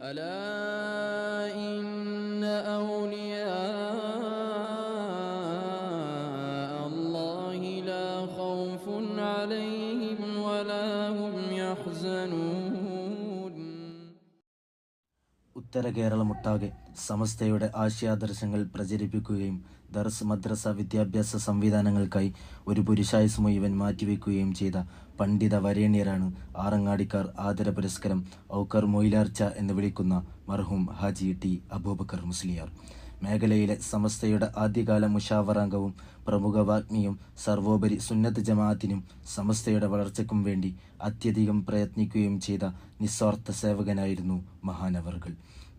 ألا إن أولياء الله لا خوف عليهم ولا هم يحزنون ഉത്തര കേരളമൊട്ടാകെ സമസ്തയുടെ ആശയാദർശങ്ങൾ പ്രചരിപ്പിക്കുകയും ദർസ് മദ്രസ വിദ്യാഭ്യാസ സംവിധാനങ്ങൾക്കായി ഒരു പുരുഷായുസ് മുഴുവൻ മാറ്റിവെക്കുകയും ചെയ്ത പണ്ഡിത വരേണ്യരാണ് ആറങ്ങാടിക്കാർ ആദര പുരസ്കരം ഔക്കർ മൊയിലാർച്ച എന്ന് വിളിക്കുന്ന മർഹൂം ഹാജി ടി അബൂബക്കർ മുസ്ലിയാർ. മേഖലയിലെ സമസ്തയുടെ ആദ്യകാല മുഷാവറാംഗവും പ്രമുഖ വാഗ്മിയും സർവോപരി സുന്നത്ത് ജമാഅത്തിനും സമസ്തയുടെ വളർച്ചയ്ക്കും വേണ്ടി അത്യധികം പ്രയത്നിക്കുകയും ചെയ്ത നിസ്വാർത്ഥ സേവകനായിരുന്നു മഹാനവറുകൾ.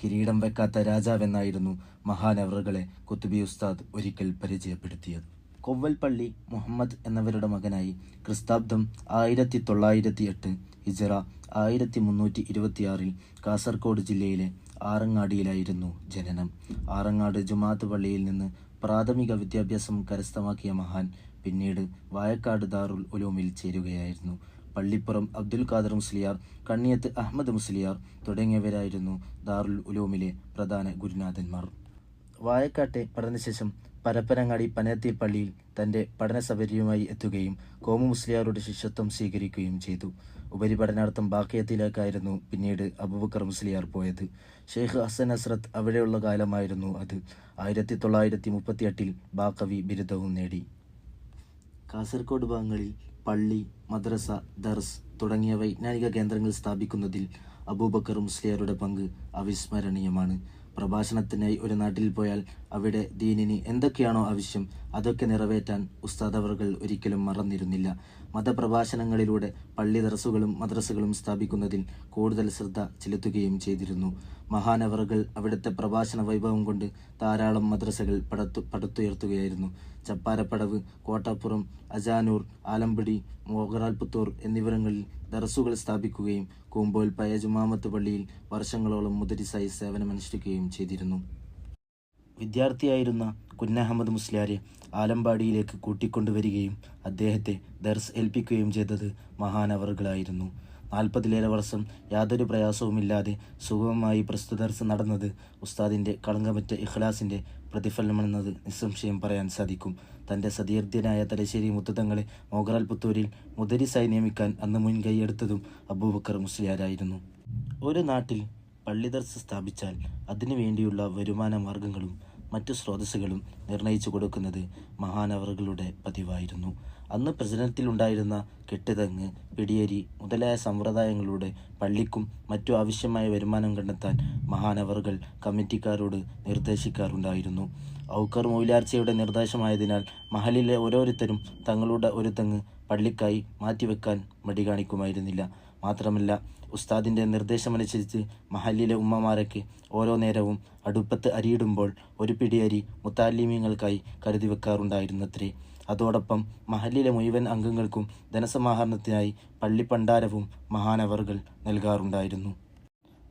കിരീടം വെക്കാത്ത രാജാവെന്നായിരുന്നു മഹാനവറുകളെ കുത്തുബി ഉസ്താദ് ഒരിക്കൽ പരിചയപ്പെടുത്തിയത്. കൊവ്വൽപ്പള്ളി മുഹമ്മദ് എന്നവരുടെ മകനായി ക്രിസ്താബ്ദം ആയിരത്തി തൊള്ളായിരത്തി എട്ട് ഹിജറ ആയിരത്തി മുന്നൂറ്റി ഇരുപത്തിയാറിൽ കാസർഗോഡ് ജില്ലയിലെ ആറങ്ങാടിയിലായിരുന്നു ജനനം. ആറങ്ങാട് ജുമാത്ത് പള്ളിയിൽ നിന്ന് പ്രാഥമിക വിദ്യാഭ്യാസം കരസ്ഥമാക്കിയ മഹാൻ പിന്നീട് വായക്കാട് ദാറുൽ ഉലൂമിൽ ചേരുകയായിരുന്നു. പള്ളിപ്പുറം അബ്ദുൽ ഖാദർ മുസ്ലിയാർ കണ്ണിയത്ത് അഹമ്മദ് മുസ്ലിയാർ തുടങ്ങിയവരായിരുന്നു ദാറുൽ ഉലൂമിലെ പ്രധാന ഗുരുനാഥന്മാർ. വായക്കാട്ടെ പഠനശേഷം പരപ്പനങ്ങാടി പനയത്തിൽ പള്ളിയിൽ തന്റെ പഠന സൗകര്യവുമായി എത്തുകയും കോമു മുസ്ലിയാരുടെ ശിഷ്യത്വം സ്വീകരിക്കുകയും ചെയ്തു. ഉപരിപഠനാർത്ഥം ബാക്കിയത്തിലേക്കായിരുന്നു പിന്നീട് അബൂബക്കർ മുസ്ലിയാർ പോയത്. ഷെയ്ഖ് ഹസൻ ഹസ്രത്ത് അവിടെയുള്ള കാലമായിരുന്നു അത്. ആയിരത്തി തൊള്ളായിരത്തി മുപ്പത്തിയെട്ടിൽ ബാക്കവി ബിരുദവും നേടി. കാസർഗോഡ് ഭാഗങ്ങളിൽ പള്ളി മദ്രസ ദർസ് തുടങ്ങിയ വൈജ്ഞാനിക കേന്ദ്രങ്ങൾ സ്ഥാപിക്കുന്നതിൽ അബൂബക്കർ മുസ്ലിയാരുടെ പങ്ക് അവിസ്മരണീയമാണ്. പ്രഭാഷണത്തിനായി ഒരു നാട്ടിൽ പോയാൽ അവിടെ ദീനിന് എന്തൊക്കെയാണോ ആവശ്യം അതൊക്കെ നിറവേറ്റാൻ ഉസ്താദ് അവർകൾ ഒരിക്കലും മറന്നിരുന്നില്ല. മതപ്രഭാഷണങ്ങളിലൂടെ പള്ളി ദർസുകളും മദ്രസകളും സ്ഥാപിക്കുന്നതിൽ കൂടുതൽ ശ്രദ്ധ ചെലുത്തുകയും ചെയ്തിരുന്നു. മഹാനവറുകൾ അവിടുത്തെ പ്രഭാഷണ വൈഭവം കൊണ്ട് ധാരാളം മദ്രസകൾ പടത്തു പടുത്തുയർത്തുകയായിരുന്നു. ചപ്പാരപ്പടവ് കോട്ടാപ്പുറം അജാനൂർ ആലമ്പടി മോഗറാൽപുത്തൂർ എന്നിവിടങ്ങളിൽ ദർസുകൾ സ്ഥാപിക്കുകയും കൂമ്പോൽ പയ ജുമാമത്ത് പള്ളിയിൽ വർഷങ്ങളോളം മുതരിസായി സേവനമനുഷ്ഠിക്കുകയും ചെയ്തിരുന്നു. വിദ്യാർത്ഥിയായിരുന്ന കുന്നഹമ്മദ് മുസ്ലിയാരെ ആലമ്പാടിയിലേക്ക് കൂട്ടിക്കൊണ്ടുവരികയും അദ്ദേഹത്തെ ദർസ് ഏൽപ്പിക്കുകയും ചെയ്തത് മഹാനവറുകളായിരുന്നു. നാൽപ്പതിലേറെ വർഷം യാതൊരു പ്രയാസവുമില്ലാതെ സുഗമമായി പ്രസ്തുത ദർസ് നടന്നത് ഉസ്താദിന്റെ കളങ്കമറ്റ ഇഖ്ലാസിന്റെ പ്രതിഫലനമെന്നത് നിസ്സംശയം പറയാൻ സാധിക്കും. തന്റെ സതീർദ്ധ്യനായ തലശ്ശേരി മുത്തതങ്ങളെ മോഗറാൽ പുത്തൂരിൽ മുദരിസായി നിയമിക്കാൻ അന്ന് മുൻകൈയെടുത്തതും അബൂബക്കർ മുസ്ലിയാരായിരുന്നു. ഒരു നാട്ടിൽ പള്ളി ദർസ് സ്ഥാപിച്ചാൽ അതിനു വേണ്ടിയുള്ള വരുമാന മാർഗങ്ങളും മറ്റു സ്രോതസ്സുകളും നിർണയിച്ചു കൊടുക്കുന്നത് മഹാനവറുകളുടെ പതിവായിരുന്നു. അന്ന് പ്രചരണത്തിലുണ്ടായിരുന്ന കെട്ടുതെങ്ങ് പിടിയരി മുതലായ സമ്പ്രദായങ്ങളുടെ പള്ളിക്കും മറ്റു ആവശ്യമായ വരുമാനം കണ്ടെത്താൻ മഹാനവറുകൾ കമ്മിറ്റിക്കാരോട് നിർദ്ദേശിക്കാറുണ്ടായിരുന്നു. ഔക്കർ മൗലാർച്ചയുടെ നിർദ്ദേശമായതിനാൽ മഹലിലെ ഓരോരുത്തരും തങ്ങളുടെ ഒരു തെങ്ങ് പള്ളിക്കായി മാറ്റിവെക്കാൻ മടി കാണിക്കുമായിരുന്നില്ല. മാത്രമല്ല ഉസ്താദിന്റെ നിർദ്ദേശമനുസരിച്ച് മഹല്ലിലെ ഉമ്മമാരൊക്കെ ഓരോ നേരവും അടുപ്പത്ത് അരിയിടുമ്പോൾ ഒരു പിടിയരി മുത്താലിമീങ്ങൾക്കായി കരുതി വെക്കാറുണ്ടായിരുന്നത്രേ. അതോടൊപ്പം മഹല്ലിലെ മുഴുവൻ അംഗങ്ങൾക്കും ധനസമാഹരണത്തിനായി പള്ളിപ്പണ്ടാരവും മഹാനവറുകൾ നൽകാറുണ്ടായിരുന്നു.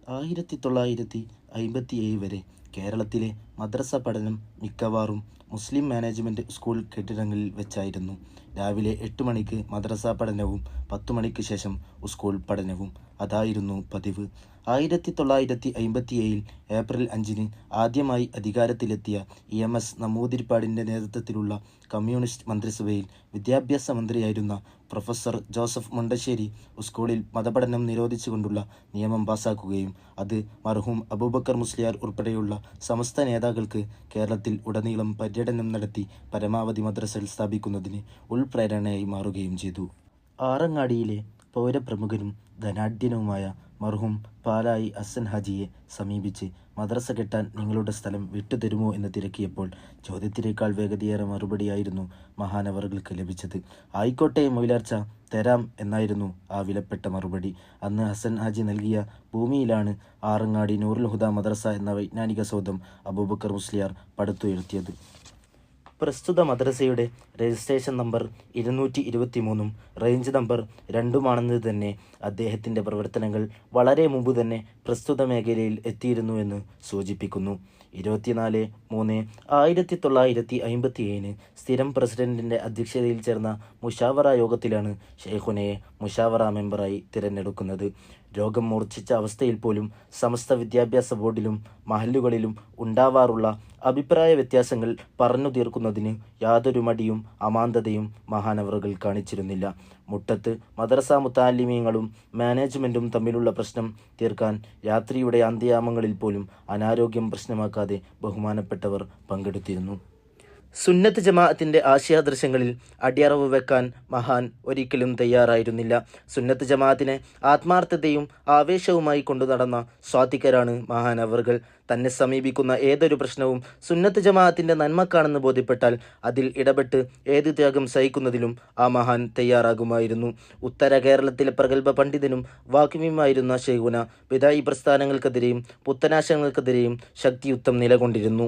ആയിരത്തി തൊള്ളായിരത്തി അയിമ്പത്തിയേഴ് വരെ കേരളത്തിലെ മദ്രസ പഠനം മിക്കവാറും മുസ്ലിം മാനേജ്മെന്റ് സ്കൂൾ കെട്ടിടങ്ങളിൽ വെച്ചായിരുന്നു. രാവിലെ എട്ട് മണിക്ക് മദ്രസ പഠനവും പത്തു മണിക്ക് ശേഷം സ്കൂൾ പഠനവും. അതായിരുന്നു പതിവ്. ആയിരത്തി തൊള്ളായിരത്തി അയിമ്പത്തിയേഴിൽ ഏപ്രിൽ അഞ്ചിന് ആദ്യമായി അധികാരത്തിലെത്തിയ ഇ എം എസ് നമ്പൂതിരിപ്പാടിന്റെ നേതൃത്വത്തിലുള്ള കമ്മ്യൂണിസ്റ്റ് മന്ത്രിസഭയിൽ വിദ്യാഭ്യാസ മന്ത്രിയായിരുന്ന പ്രൊഫസർ ജോസഫ് മുണ്ടശ്ശേരി സ്കൂളിൽ മതപഠനം നിരോധിച്ചുകൊണ്ടുള്ള നിയമം പാസാക്കുകയും അത് മർഹൂം അബൂബക്കർ മുസ്ലിയാർ ഉൾപ്പെടെയുള്ള സമസ്ത നേതാക്കൾക്ക് കേരളത്തിൽ ഉടനീളം പര്യടനം നടത്തി പരമാവധി മദ്രസകൾ സ്ഥാപിക്കുന്നതിന് ഉൾപ്രേരണയായി മാറുകയും ചെയ്തു. ആറങ്ങാടിയിലെ പൗരപ്രമുഖനും ധനാഢ്യനുമായ മർഹൂം പാലായി അസൻ ഹാജിയെ സമീപിച്ച് മദ്രസ കെട്ടാൻ നിങ്ങളുടെ സ്ഥലം വിട്ടുതരുമോ എന്ന് തിരക്കിയപ്പോൾ ചോദ്യത്തിനേക്കാൾ വേഗതയേറെ മറുപടിയായിരുന്നു മഹാനവറുകൾക്ക് ലഭിച്ചത്. ആയിക്കോട്ടെ മൊയിലാർച്ച തരാം എന്നായിരുന്നു ആ വിലപ്പെട്ട മറുപടി. അന്ന് ഹസൻ ഹാജി നൽകിയ ഭൂമിയിലാണ് ആറങ്ങാടി നൂറുൽ ഹുദ മദ്രസ എന്ന വൈജ്ഞാനിക സൗധം അബൂബക്കർ മുസ്ലിയാർ പടുത്തുയർത്തിയത്. പ്രസ്തുത മദ്രസയുടെ രജിസ്ട്രേഷൻ നമ്പർ ഇരുന്നൂറ്റി ഇരുപത്തി മൂന്നും റേഞ്ച് നമ്പർ രണ്ടുമാണെന്നത് തന്നെ അദ്ദേഹത്തിന്റെ പ്രവർത്തനങ്ങൾ വളരെ മുമ്പ് തന്നെ പ്രസ്തുത മേഖലയിൽ എത്തിയിരുന്നുവെന്ന് സൂചിപ്പിക്കുന്നു. ഇരുപത്തിനാല് മൂന്ന് ആയിരത്തി തൊള്ളായിരത്തി അമ്പത്തി ഏഴിന് സ്ഥിരം പ്രസിഡന്റിന്റെ അധ്യക്ഷതയിൽ ചേർന്ന മുഷാവറ യോഗത്തിലാണ് ഷെയ്ഖുനയെ മുഷാവറ മെമ്പറായി തിരഞ്ഞെടുക്കുന്നത്. രോഗം മൂർച്ഛിച്ച അവസ്ഥയിൽ പോലും സമസ്ത വിദ്യാഭ്യാസ ബോർഡിലും മഹല്ലുകളിലും ഉണ്ടാവാറുള്ള അഭിപ്രായ വ്യത്യാസങ്ങൾ പറഞ്ഞു തീർക്കുന്നതിന് യാതൊരു മടിയും അമാന്തതയും മഹാനവറുകൾ കാണിച്ചിരുന്നില്ല. മുട്ടത്ത് മദ്രസ മുത്താലിമീങ്ങളും മാനേജ്മെന്റും തമ്മിലുള്ള പ്രശ്നം തീർക്കാൻ യാത്രിയുടെ അന്ത്യയാമങ്ങളിൽ പോലും അനാരോഗ്യം പ്രശ്നമാക്കാതെ ബഹുമാനപ്പെട്ടവർ പങ്കെടുത്തിരുന്നു. സുന്നത്ത് ജമാഅത്തിന്റെ ആശയാദർശങ്ങളിൽ അടിയറവ് വെക്കാൻ മഹാൻ ഒരിക്കലും തയ്യാറായിരുന്നില്ല. സുന്നത്ത് ജമാഅത്തിനെ ആത്മാർത്ഥതയും ആവേശവുമായി കൊണ്ടു നടന്ന സ്വാധികരാണ് മഹാൻ അവർകൾ. തന്നെ സമീപിക്കുന്ന ഏതൊരു പ്രശ്നവും സുന്നത്ത് ജമാഅത്തിന്റെ നന്മക്കാണെന്ന് ബോധ്യപ്പെട്ടാൽ അതിൽ ഇടപെട്ട് ഏത് ത്യാഗം സഹിക്കുന്നതിലും ആ മഹാൻ തയ്യാറാകുമായിരുന്നു. ഉത്തര കേരളത്തിലെ പ്രഗത്ഭ പണ്ഡിതനും വാക്യുമായിരുന്ന ഷെയ്ഖുന വിദായി പ്രസ്ഥാനങ്ങൾക്കെതിരെയും പുത്തനാശങ്ങൾക്കെതിരെയും ശക്തിയുക്തം നിലകൊണ്ടിരുന്നു.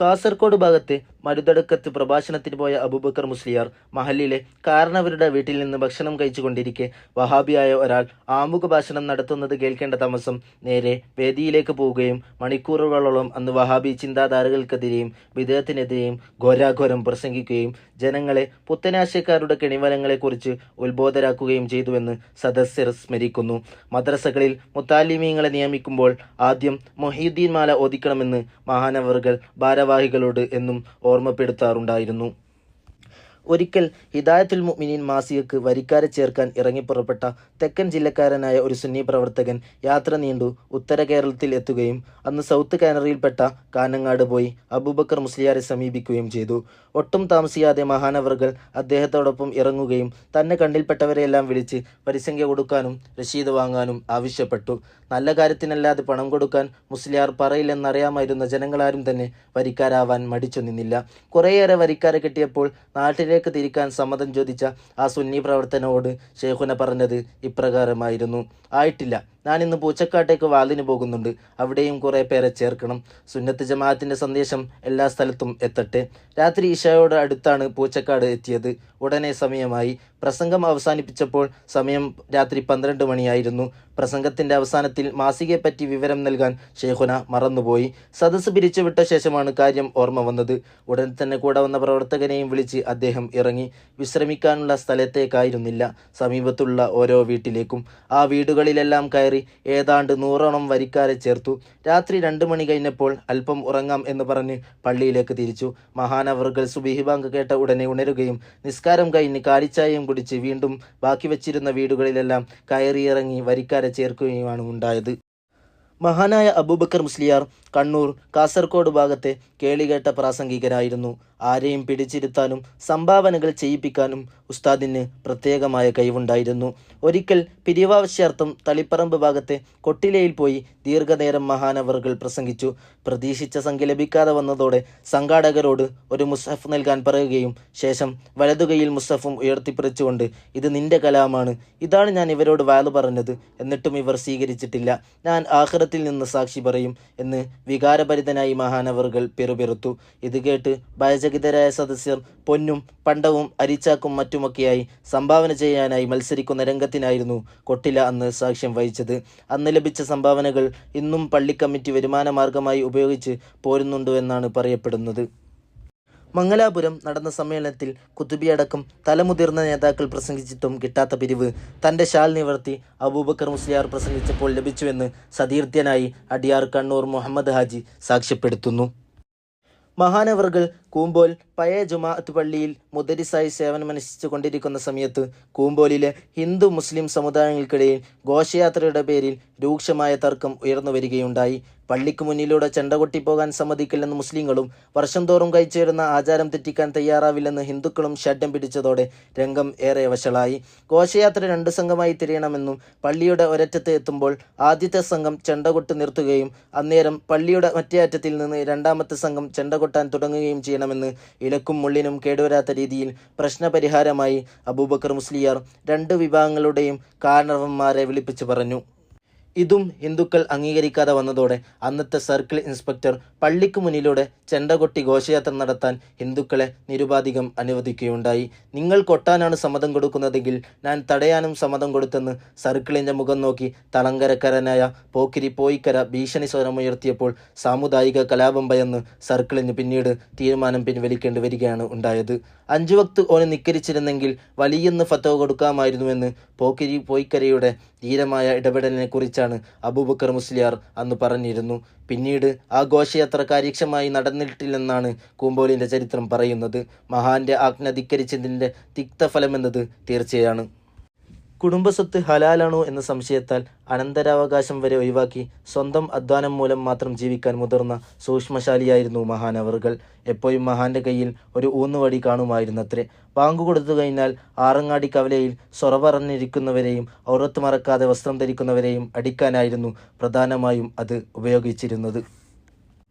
കാസർഗോഡ് ഭാഗത്ത് മരുതടുക്കത്ത് പ്രഭാഷണത്തിന് പോയ അബൂബക്കർ മുസ്ലിയാർ മഹലിലെ കാരണവരുടെ വീട്ടിൽ നിന്ന് ഭക്ഷണം കഴിച്ചുകൊണ്ടിരിക്കെ വഹാബിയായ ഒരാൾ ആമുഖ ഭാഷണം നടത്തുന്നത് കേൾക്കേണ്ട താമസം നേരെ വേദിയിലേക്ക് പോവുകയും മണിക്കൂറുകളോളം അന്ന് വഹാബി ചിന്താധാരകൾക്കെതിരെയും വിദേഹത്തിനെതിരെയും ഘോരാഘോരം പ്രസംഗിക്കുകയും ജനങ്ങളെ പുത്തനാശയക്കാരുടെ കെണിവലങ്ങളെക്കുറിച്ച് ഉത്ബോധരാക്കുകയും ചെയ്തുവെന്ന് സദസ്യർ സ്മരിക്കുന്നു. മദ്രസകളിൽ മുത്താലിമീങ്ങളെ നിയമിക്കുമ്പോൾ ആദ്യം മൊഹീദ്ദീൻ മാല ഓദിക്കണമെന്ന് മഹാനവറുകൾ ഭാരവാഹികളോട് എന്നും ഓർമ്മപ്പെടുത്താറുണ്ടായിരുന്നു. ഒരിക്കൽ ഹിദായത്തുൽ മുഅ്മിനീൻ മാസികക്ക് വരിക്കാരെ ചേർക്കാൻ ഇറങ്ങിപ്പുറപ്പെട്ട തെക്കൻ ജില്ലക്കാരനായ ഒരു സുന്നി പ്രവർത്തകൻ യാത്ര നീണ്ടു ഉത്തര കേരളത്തിൽ എത്തുകയും അന്ന് സൗത്ത് കാനറിയിൽപ്പെട്ട കാനങ്ങാട് പോയി അബൂബക്കർ മുസ്ലിയാരെ സമീപിക്കുകയും ചെയ്തു. ഒട്ടും താമസിയാതെ മഹാനവറുകൾ അദ്ദേഹത്തോടൊപ്പം ഇറങ്ങുകയും തന്നെ കണ്ണിൽപ്പെട്ടവരെയെല്ലാം വിളിച്ച് പരിസംഖ്യ കൊടുക്കാനും രശീത് വാങ്ങാനും ആവശ്യപ്പെട്ടു. നല്ല കാര്യത്തിനല്ലാതെ പണം കൊടുക്കാൻ മുസ്ലിയാർ പറയില്ലെന്നറിയാമായിരുന്ന ജനങ്ങളാരും തന്നെ വരിക്കാരാവാൻ മടിച്ചു നിന്നില്ല. കുറേയേറെ വരിക്കാരെ കിട്ടിയപ്പോൾ നാട്ടിലേക്ക് തിരിക്കാൻ സമ്മതം ചോദിച്ച ആ സുന്നി പ്രവർത്തനോട് ഷെയ്ഖുന പറഞ്ഞത് ഇപ്രകാരമായിരുന്നു. ആയിട്ടില്ല. ഞാൻ ഇന്ന് പൂച്ചക്കാട്ടേക്ക് വാലിന് പോകുന്നുണ്ട്. അവിടെയും കുറേ പേരെ ചേർക്കണം. സുന്നത്ത് ജമാഅത്തിന്റെ സന്ദേശം എല്ലാ സ്ഥലത്തും എത്തട്ടെ. രാത്രി ഇഷയോട് അടുത്താണ് പൂച്ചക്കാട് എത്തിയത്. ഉടനെ സമയമായി. പ്രസംഗം അവസാനിപ്പിച്ചപ്പോൾ സമയം രാത്രി പന്ത്രണ്ട് മണിയായിരുന്നു. പ്രസംഗത്തിന്റെ അവസാനത്തിൽ മാസികയെപ്പറ്റി വിവരം നൽകാൻ ഷെയ്ഖുന മറന്നുപോയി. സദസ്സ് പിരിച്ചുവിട്ട ശേഷമാണ് കാര്യം ഓർമ്മ വന്നത്. ഉടൻ തന്നെ കൂടെ വന്ന പ്രവർത്തകനെയും വിളിച്ച് അദ്ദേഹം ഇറങ്ങി. വിശ്രമിക്കാനുള്ള സ്ഥലത്തേക്കായിരുന്നില്ല. സമീപത്തുള്ള ഓരോ വീട്ടിലേക്കും. ആ വീടുകളിലെല്ലാം കയറി ഏതാണ്ട് നൂറോളം വരിക്കാരെ ചേർത്തു. രാത്രി രണ്ട് മണി കഴിഞ്ഞപ്പോൾ അല്പം ഉറങ്ങാം എന്ന് പറഞ്ഞ് പള്ളിയിലേക്ക് തിരിച്ചു. മഹാനവറുകൾ സുബിഹിബാങ്ക് കേട്ട ഉടനെ ഉണരുകയും നിസ്കാരം കഴിഞ്ഞ് കാലിച്ചായയും കുടിച്ച് വീണ്ടും ബാക്കി വച്ചിരുന്ന വീടുകളിലെല്ലാം കയറിയിറങ്ങി വരിക്കാരെ ചേർക്കുകയുമാണ് ഉണ്ടായത്. മഹാനായ അബൂബക്കർ മുസ്ലിയാർ കണ്ണൂർ കാസർഗോഡ് ഭാഗത്തെ കേളികേട്ട പ്രാസംഗികരായിരുന്നു ആരെയും പിടിച്ചിരുത്താനും സംഭാവനകൾ ചെയ്യിപ്പിക്കാനും ഉസ്താദിന് പ്രത്യേകമായ കഴിവുണ്ടായിരുന്നു. ഒരിക്കൽ പിരിവാവശ്യാർത്ഥം തളിപ്പറമ്പ് ഭാഗത്തെ കൊട്ടിലയിൽ പോയി ദീർഘനേരം മഹാനവറുകൾ പ്രസംഗിച്ചു. പ്രതീക്ഷിച്ച സംഖ്യ ലഭിക്കാതെ വന്നതോടെ സംഘാടകരോട് ഒരു മുസ്ഹഫ് നൽകാൻ പറയുകയും ശേഷം വലതുകൈയിൽ മുസ്തഫും ഉയർത്തിപ്പിടിച്ചുകൊണ്ട് ഇത് നിന്റെ കലാമാണ്. ഇതാണ് ഞാൻ ഇവരോട് വാൽ പറഞ്ഞത്. എന്നിട്ടും ഇവർ സ്വീകരിച്ചിട്ടില്ല. ഞാൻ ആഹ്റത്തിൽ നിന്ന് സാക്ഷി പറയും എന്ന് വികാരഭരിതനായി മഹാനവറുകൾ പിറുപിറുത്തു. ഇത് കേട്ട് ഭയചകിതരായ സദസ്യർ പൊന്നും പണ്ടവും അരിച്ചാക്കും മറ്റുമൊക്കെയായി സംഭാവന ചെയ്യാനായി മത്സരിക്കുന്ന രംഗത്തിനായിരുന്നു കൊട്ടില അന്ന് സാക്ഷ്യം വഹിച്ചത്. അന്ന് ലഭിച്ച സംഭാവനകൾ ഇന്നും പള്ളിക്കമ്മിറ്റി വരുമാന മാർഗമായി ഉപയോഗിച്ച് പോരുന്നുണ്ടെന്നാണ് പറയപ്പെടുന്നത്. മംഗലാപുരം നടന്ന സമ്മേളനത്തിൽ കുത്തുബിയടക്കം തലമുതിർന്ന നേതാക്കൾ പ്രസംഗിച്ചിട്ടും കിട്ടാത്ത പിരിവ് തന്റെ ഷാൽ നിവർത്തി അബൂബക്കർ മുസ്ലിയാർ പ്രസംഗിച്ചപ്പോൾ ലഭിച്ചുവെന്ന് സതീർത്ഥ്യനായി അടിയാർ കണ്ണൂർ മുഹമ്മദ് ഹാജി സാക്ഷ്യപ്പെടുത്തുന്നു. മഹാനവറുകൾ കൂമ്പോൽ പഴയ ജുമാഅത്ത് പള്ളിയിൽ മുദരിസായി സേവനമനുഷ്ഠിച്ചു കൊണ്ടിരിക്കുന്ന സമയത്ത് കൂമ്പോലിലെ ഹിന്ദു മുസ്ലിം സമുദായങ്ങൾക്കിടയിൽ ഘോഷയാത്രയുടെ പേരിൽ രൂക്ഷമായ തർക്കം ഉയർന്നു വരികയുണ്ടായി പള്ളിക്ക് മുന്നിലൂടെ ചെണ്ട കൊട്ടിപ്പോകാൻ സമ്മതിക്കില്ലെന്ന് മുസ്ലിങ്ങളും വർഷം തോറും കഴിച്ചുവരുന്ന ആചാരം തെറ്റിക്കാൻ തയ്യാറാവില്ലെന്ന് ഹിന്ദുക്കളും ഷഡ്യം പിടിച്ചതോടെ രംഗം ഏറെ വഷളായി. ഘോഷയാത്ര രണ്ട് സംഘമായി തിരിയണമെന്നും പള്ളിയുടെ ഒരറ്റത്ത് എത്തുമ്പോൾ ആദ്യത്തെ സംഘം ചെണ്ട കൊട്ട് നിർത്തുകയും അന്നേരം പള്ളിയുടെ മറ്റേ അറ്റത്തിൽ നിന്ന് രണ്ടാമത്തെ സംഘം ചെണ്ട കൊട്ടാൻ തുടങ്ങുകയും ചെയ്യണമെന്ന് ഇലക്കും മുള്ളിനും കേടുവരാത്ത രീതിയിൽ പ്രശ്നപരിഹാരമായി അബൂബക്കർ മുസ്ലിയാർ രണ്ട് വിഭാഗങ്ങളുടെയും കാരണവന്മാരെ വിളിപ്പിച്ചു പറഞ്ഞു. ഇതും ഹിന്ദുക്കൾ അംഗീകരിക്കാതെ വന്നതോടെ അന്നത്തെ സർക്കിൾ ഇൻസ്പെക്ടർ പള്ളിക്ക് മുന്നിലൂടെ ചെണ്ടകൊട്ടി ഘോഷയാത്ര നടത്താൻ ഹിന്ദുക്കളെ നിരുപാധികം അനുവദിക്കുകയുണ്ടായി. നിങ്ങൾ കൊട്ടാനാണ് സമ്മതം കൊടുക്കുന്നതെങ്കിൽ ഞാൻ തടയാനും സമ്മതം കൊടുത്തെന്ന് സർക്കിളിന്റെ മുഖം നോക്കി തളങ്കരക്കരനായ പോക്കിരി പോയിക്കര ഭീഷണി സ്വരമുയർത്തിയപ്പോൾ സാമുദായിക കലാപം ഭയന്ന് സർക്കിളിന് പിന്നീട് തീരുമാനം പിൻവലിക്കേണ്ടി വരികയാണ് ഉണ്ടായത്. അഞ്ചു വക്ത് ഓന് നിക്കരിച്ചിരുന്നെങ്കിൽ വലിയെന്ന് ഫത്തോ കൊടുക്കാമായിരുന്നുവെന്ന് പോക്കിരി പോയിക്കരയുടെ ധീരമായ ഇടപെടലിനെ കുറിച്ചാണ് അബൂബക്കർ മുസ്ലിയാർ അന്ന് പറഞ്ഞിരുന്നു. പിന്നീട് ആ ഘോഷയാത്ര കാര്യക്ഷമമായി നടന്നിട്ടില്ലെന്നാണ് കൂമ്പോലിന്റെ ചരിത്രം പറയുന്നത്. മഹാന്റെ ആജ്ഞ ധിക്കരിച്ചതിന്റെ തിക്തഫലമെന്നത് തീർച്ചയാണ്. കുടുംബസ്വത്ത് ഹലാലാണോ എന്ന സംശയത്താൽ അനന്തരാവകാശം വരെ ഒഴിവാക്കി സ്വന്തം അധ്വാനം മൂലം മാത്രം ജീവിക്കാൻ മുതിർന്ന സൂക്ഷ്മശാലിയായിരുന്നു മഹാനവറുകൾ എപ്പോഴും മഹാന്റെ കയ്യിൽ ഒരു ഊന്നുവടി കാണുമായിരുന്നത്രേ. ബാങ്കു കൊടുത്തു കഴിഞ്ഞാൽ ആറങ്ങാടി കവലയിൽ സൊറ പറഞ്ഞിരിക്കുന്നവരെയും ഔറത്ത് മറക്കാതെ വസ്ത്രം ധരിക്കുന്നവരെയും അടിക്കാനായിരുന്നു പ്രധാനമായും അത് ഉപയോഗിച്ചിരുന്നത്.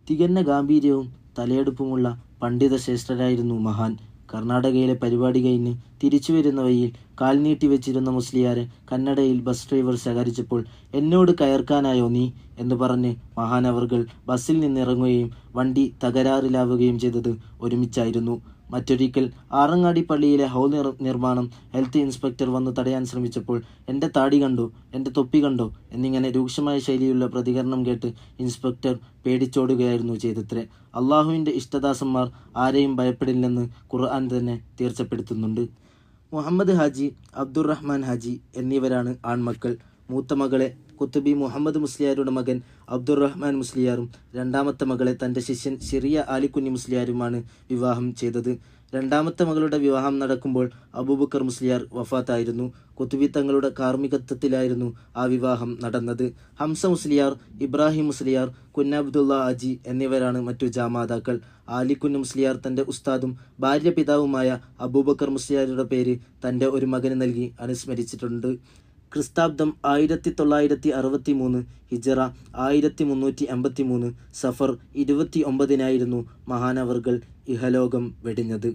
തികഞ്ഞ ഗാംഭീര്യവും തലയെടുപ്പുമുള്ള പണ്ഡിത ശ്രേഷ്ഠരായിരുന്നു മഹാൻ. കർണാടകയിലെ പരിപാടി കഴിഞ്ഞ് തിരിച്ചു വരുന്ന വഴിയിൽ കാൽ നീട്ടി വെച്ചിരുന്ന മുസ്ലിയാരെ കന്നഡയിൽ ബസ് ഡ്രൈവർ ശകാരിച്ചപ്പോൾ എന്നോട് കയർക്കാനായോ നീ എന്ന് പറഞ്ഞ് മഹാനവർകൾ ബസ്സിൽ നിന്നിറങ്ങുകയും വണ്ടി തകരാറിലാവുകയും ചെയ്തത് ഒരുമിച്ചായിരുന്നു. മറ്റൊരിക്കൽ ആറങ്ങാടി പള്ളിയിലെ ഹൗ നിർമ്മാണം ഹെൽത്ത് ഇൻസ്പെക്ടർ വന്ന് തടയാൻ ശ്രമിച്ചപ്പോൾ എന്റെ താടി കണ്ടോ എന്റെ തൊപ്പി കണ്ടോ എന്നിങ്ങനെ രൂക്ഷമായ ശൈലിയുള്ള പ്രതികരണം കേട്ട് ഇൻസ്പെക്ടർ പേടിച്ചോടുകയായിരുന്നു ചെയ്തത്രേ. അള്ളാഹുവിന്റെ ഇഷ്ടദാസന്മാർ ആരെയും ഭയപ്പെടില്ലെന്ന് ഖുർആൻ തന്നെ തീർച്ചപ്പെടുത്തുന്നുണ്ട്. മുഹമ്മദ് ഹാജി അബ്ദുറഹ്മാൻ ഹാജി എന്നിവരാണ് ആൺമക്കൾ. മൂത്ത മകളെ കുത്തുബി മുഹമ്മദ് മുസ്ലിയാരുടെ മകൻ അബ്ദുറഹ്മാൻ മുസ്ലിയാറും രണ്ടാമത്തെ മകളെ തന്റെ ശിഷ്യൻ ഷിറിയ ആലിക്കുഞ്ഞി മുസ്ലിയാരുമാണ് വിവാഹം ചെയ്തത്. രണ്ടാമത്തെ മകളുടെ വിവാഹം നടക്കുമ്പോൾ അബൂബക്കർ മുസ്ലിയാർ വഫാത്തായിരുന്നു. കുത്തുബി തങ്ങളുടെ കാർമ്മികത്വത്തിലായിരുന്നു ആ വിവാഹം നടന്നത്. ഹംസ മുസ്ലിയാർ ഇബ്രാഹിം മുസ്ലിയാർ കുന്നാബ്ദുള്ള അജി എന്നിവരാണ് മറ്റു ജാമാതാക്കൾ. ആലിക്കുഞ്ഞ് മുസ്ലിയാർ തന്റെ ഉസ്താദും ഭാര്യ പിതാവുമായ അബൂബക്കർ മുസ്ലിയാരുടെ പേര് തന്റെ ഒരു മകന് നൽകി അനുസ്മരിച്ചിട്ടുണ്ട്. ക്രിസ്താബ്ദം ആയിരത്തി തൊള്ളായിരത്തി അറുപത്തി മൂന്ന് ഹിജറ ആയിരത്തി മുന്നൂറ്റി എൺപത്തി മൂന്ന് സഫർ ഇരുപത്തി ഒമ്പതിനായിരുന്നു മഹാനവർകൾ ഇഹലോകം വെടിഞ്ഞത്.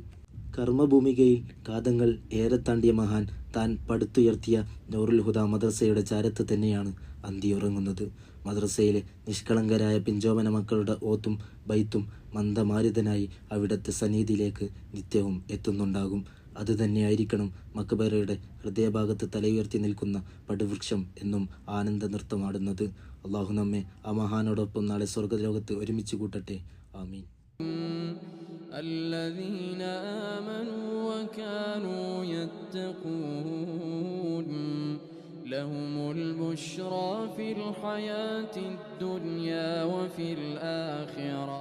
കർമ്മഭൂമികയിൽ കാതങ്ങൾ ഏറെ താണ്ടിയ മഹാൻ താൻ പടുത്തുയർത്തിയ നൂറുൽ ഹുദ മദ്രസയുടെ ചാരത്ത് തന്നെയാണ് അന്തിയുറങ്ങുന്നത്. മദ്രസയിലെ നിഷ്കളങ്കരായ പിഞ്ചോമന മക്കളുടെ ഓത്തും ബൈത്തും മന്ദമാരിതനായി അവിടുത്തെ സന്നിധിയിലേക്ക് നിത്യവും എത്തുന്നുണ്ടാകും. അതുതന്നെയായിരിക്കണം മക്കബറയുടെ ഹൃദയഭാഗത്ത് തലയുയർത്തി നിൽക്കുന്ന പടുവൃക്ഷം എന്നും ആനന്ദ നൃത്തമാടുന്നത് അള്ളാഹു നമ്മെ ആ മഹാനോടൊപ്പം നാളെ സ്വർഗലോകത്ത് ഒരുമിച്ച് കൂട്ടട്ടെ ആമീൻ الذين آمنوا وكانوا يتقون لهم البشرى في الحياة الدنيا وفي الآخرة